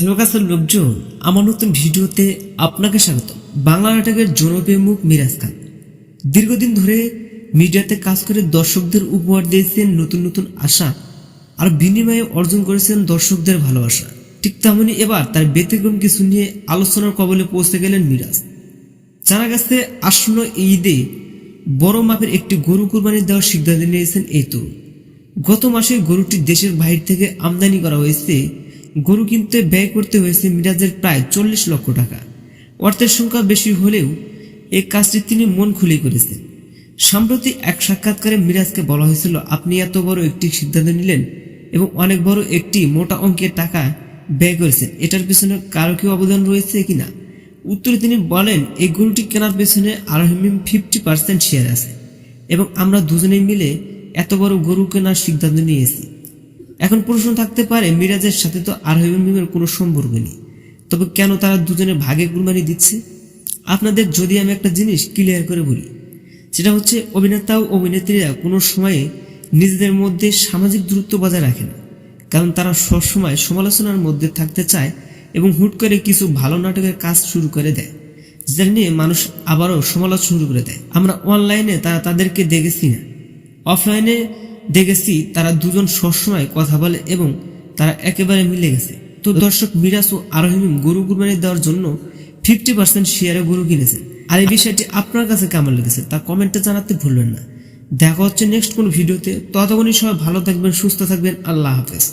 Hello কাছের লোকজন আমার নতুন ভিডিওতে আপনাকে স্বাগত। বাংলা নাটকের জনপ্রিয় মুখ মিরাজ খান। দীর্ঘদিন ধরে মিডিয়াতে কাজ করে দর্শকদের উপহার দিয়েছেন নতুন নতুন আশা আর বিনিময়ে অর্জন করেছেন দর্শকদের ভালোবাসা। ঠিক তেমনই এবার তার ব্যতিক্রম কিছু নিয়ে আলোচনার কবলে পৌঁছে গেলেন মিরাজ। জানা গেছে, আসন্ন ঈদে বড় মাপের একটি গরু কুরবানি দেওয়ার সিদ্ধান্ত নিয়েছেন এই তরুণ। গত মাসে গরুটি দেশের বাহির থেকে আমদানি করা হয়েছে গরু কিনতে ব্যয় করতে হয়েছে মিরাজের প্রায় চল্লিশ লক্ষ টাকা। অর্থের সংখ্যা বেশি হলেও এই কাজটি তিনি মন খুলেই করেছেন। সম্প্রতি এক সাক্ষাৎকারে মিরাজকে বলা হয়েছিল, আপনি এত বড় একটি সিদ্ধান্ত নিলেন এবং অনেক বড় একটি মোটা অঙ্কের টাকা ব্যয় করেছেন। এটার পিছনে কারও কি অবদান রয়েছে কিনা উত্তরে তিনি বলেন, এই গরুটি কেনার পেছনে আরহিমিম ফিফটি পার্সেন্ট শেয়ার আছে এবং আমরা দুজনেই মিলে এত বড় গরু কেনার সিদ্ধান্ত নিয়েছি। এখন প্রশ্ন থাকতে পারে, মিরাজের সাথে তো আরহিমিমের কোনো সম্পর্ক নেই। তবে কেন তারা দুজনে ভাগে কুরবানি দিচ্ছে? আপনাদের যদি আমি একটা জিনিস ক্লিয়ার করে বলি, সেটা হচ্ছে অভিনেতা ও অভিনেত্রীরা কোনো সময়ে নিজেদের মধ্যে সামাজিক দূরত্ব বজায় রাখে না। কারণ তারা সবসময় সমালোচনার মধ্যে থাকতে চায় এবং হুট করে কিছু ভালো নাটকের কাজ শুরু করে দেয়, যেটা নিয়ে মানুষ আবারও সমালোচনা শুরু করে দেয়। আমরা অনলাইনে তারা তাদেরকে দেখেছি না। অফলাইনে দেখেছি তারা দুজন সবসময় কথা বলে এবং তারা একেবারে মিলে গেছে। তো দর্শক, মিরাজ ও আরোহিম গরু কুরবানি দেওয়ার জন্য ফিফটি পার্সেন্ট শেয়ারে গরু কিনেছেন আর এই বিষয়টি আপনার কাছে কেমন লেগেছে তা কমেন্টে জানাতে ভুলবেন না। দেখা হচ্ছে নেক্সট কোন ভিডিওতে। ততক্ষণই সবাই ভালো থাকবেন, সুস্থ থাকবেন। আল্লাহ হাফেজ।